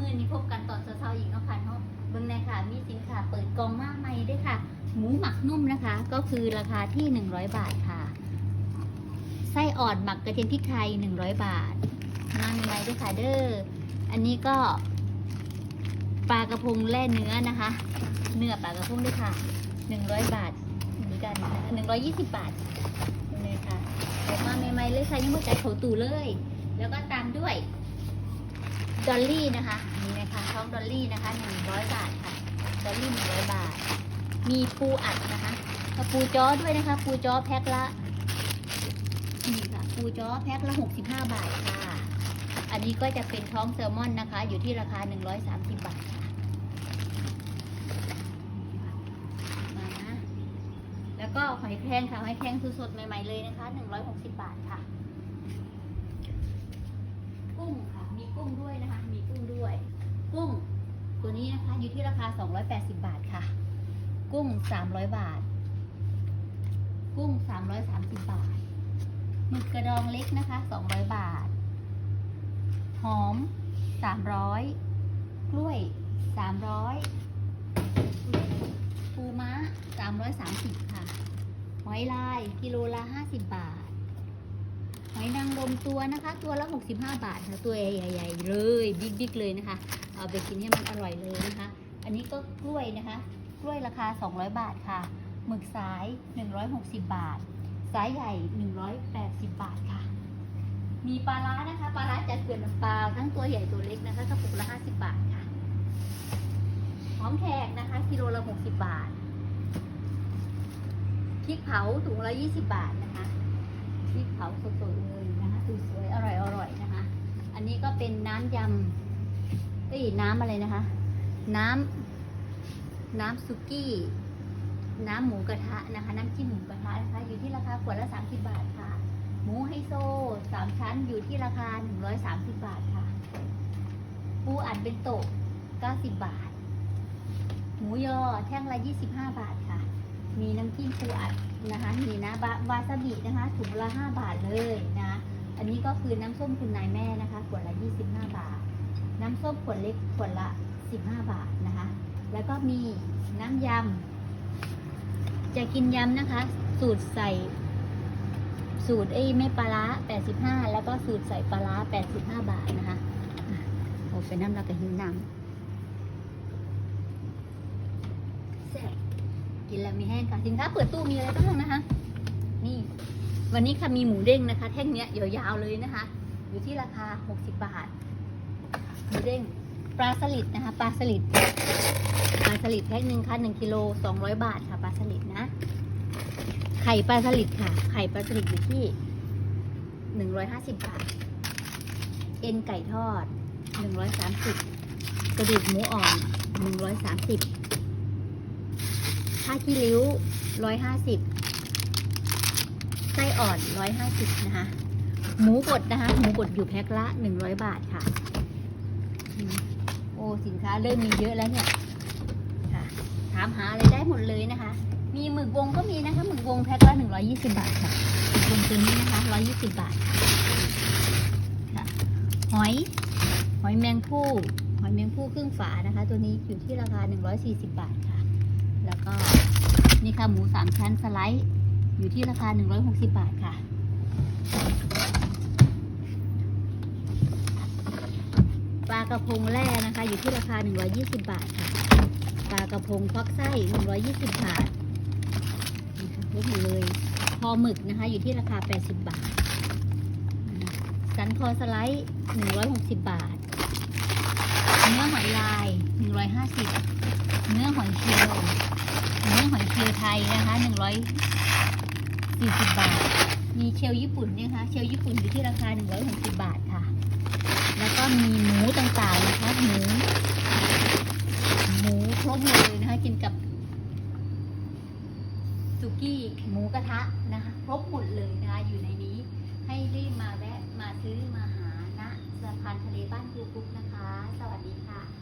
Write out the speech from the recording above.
มือนี้พบกันตอนเช้าๆอีกเนาะค่ะเนาะเบิ่งในค่ะ มีสินค้าเปิดกองมากใหม่ด้วยค่ะ หมูหมักนุ่มนะคะ ก็คือราคาที่ 100 บาทค่ะไส้อ่อนหมักกระเทียมพริกไทย 100 บาทมาใหม่ๆด้วยค่ะเด้ออันนี้ก็ปลากระพงแล่เนื้อนะคะ เนื้อปลากระพงด้วยค่ะ 100 บาทเหมือนกันนะคะ120 บาทเลยค่ะเดี๋ยวมาใหม่ๆเลยค่ะยังไม่จ่ายเขาตู่เลย แล้วก็ตามด้วย ดอลลี่นะคะนี่นะคะท้องดอลลี่นะคะ100บาทค่ะดอลลี่100บาท มีปูอัดนะคะกับปูจ้อด้วยนะคะ ปูจ้อแพ็คละนี่ค่ะปูจ้อแพ็คละ65บาทค่ะ อันนี้ก็จะเป็นท้องแซลมอนนะคะ อยู่ที่ราคา130บาทค่ะมานะแล้วก็หอยแครงค่ะหอยแครงสดๆใหม่ๆเลยนะคะ160บาทค่ะ กุ้งค่ะ กุ้งด้วยนะคะ มีกุ้งด้วย กุ้งตัวนี้นะคะอยู่ที่ราคา 280 บาทค่ะ กุ้ง 300 บาท กุ้ง 330 บาทหมึกกระดองเล็กนะคะ 200 บาท หอม 300 กล้วย 300 ปูม้า 330 ค่ะ หอยลาย กิโลละ 50 บาท อยนางรมตัวนะคะ ตัวละ 65 บาทค่ะตัวใหญ่ๆเลยบิ๊กๆเลยนะคะ เอาไปกินให้มันอร่อยเลยนะคะ อันนี้ก็กล้วยนะคะ กล้วยราคา 200 บาทค่ะหมึกสาย 160 บาท สายใหญ่ 180 บาทค่ะ มีปลาร้านะคะปลาร้าจากเกลือนปลาทั้งตัวใหญ่ตัวเล็กนะคะกระปุกละ 50 บาทค่ะหอมแขกนะคะกิโลละ 60 บาทพริกเผาถุงละ 20 บาทนะคะ ริกเผาสดๆเลยนะคะสวยๆอร่อยๆนะคะ อันนี้ก็เป็นน้ำยำเอ้ยน้ำอะไรนะคะ น้ำน้ำซุกี้น้ำหมูกระทะนะคะ น้ำจิ้มหมูกระทะนะคะ อยู่ที่ราคาขวดละ 30 บาทค่ะ หมูไฮโซสามชั้นอยู่ที่ราคา 130 บาทค่ะ ปูอัดเป็นโตะ90 บาท หมูยอแท่งละ 25 บาทค่ะ มีน้ำจิ้มปูอัดนะคะนี่นะบาวาซาบินะคะถุงละ 5 บาทเลยนะอันนี้ก็คือน้ำส้มคุณนายแม่นะคะขวดละ 25 บาท น้ำส้มขวดเล็กขวดละ 15 บาทนะคะ แล้วก็มีน้ำยำจะกินยำนะคะ สูตรใส่สูตรไอ้ไม่ปลาร้า85 แล้วก็สูตรใส่ปลาร้า85 บาทนะคะอะโอ้เป็นน้ำเรากระหิวน้ำแซ่บ กินแล้วมีแห้งค่ะสินค้าเปิดตู้มีอะไรบ้างนะคะ นี่ วันนี้ค่ะมีหมูเด้งนะคะ แท่งเนี้ยยาวๆเลยนะคะ อยู่ที่ราคา 60 บาท หมูเด้งปลาสลิดนะคะปลาสลิดปลาสลิดแพ็คหนึ่งค่ะหนึ่งกิโลสองร้อยบาทค่ะปลาสลิดนะ ไข่ปลาสลิดค่ะ ไข่ปลาสลิดอยู่ที่หนึ่งร้อยห้าสิบบาท เอ็นไก่ทอดหนึ่งร้อยสามสิบกระดูกหมูอ่อนหนึ่งร้อยสามสิบ ผ้าขี้ริ้วร้อยห้าสิบไส้อ่อนร้อยห้าสิบนะคะ หมูบดนะคะ หมูบดอยู่แพ็คละหนึ่งร้อยบาทค่ะ โอ้ สินค้าเริ่มมีเยอะแล้วเนี่ยค่ะ ถามหาอะไรได้หมดเลยนะคะ มีหมึกวงก็มีนะคะ หมึกวงแพ็คละหนึ่งร้อยี่สิบาทค่ะหมึกวงตัวนี้นะคะร้อยี่สิบาทค่ะ หอย หอยแมงผู้ หอยแมงผู้ครึ่งฝานะคะ ตัวนี้อยู่ที่ราคาหนึ่งร้อยสี่สิบาทค่ะ แล้วก็ นี่ค่ะหมูสามชั้นสไลด์อยู่ที่ราคาหนึ่งร้อยหกสิบาทค่ะ ปลากระพงแร่นะคะ อยู่ที่ราคา 120 บาทค่ะ ปลากระพงควักไส้ 120 บาทนี่ค่ะลดหมดเลยคอหมึกนะคะ อยู่ที่ราคา 80 บาท สันคอสไลด์ 160 บาท เนื้อหอยลาย 150 เนื้อหอยเชลล์เนื้อหอยเชลไทยนะคะ140บาท มีเชลล์ญี่ปุ่นเนี่ยนะคะเชลล์ญี่ปุ่นอยู่ที่ราคา160บาทค่ะ แล้วก็มีหมูต่างๆนะคะหมูหมูครบหมดเลยนะคะ กินกับสุกี้หมูกระทะนะคะครบหมดเลยนะคะอยู่ในนี้ ให้รีบมาแวะมาซื้อมาหาณสะพานทะเลบ้านครูกุ๊กนะคะ สวัสดีค่ะ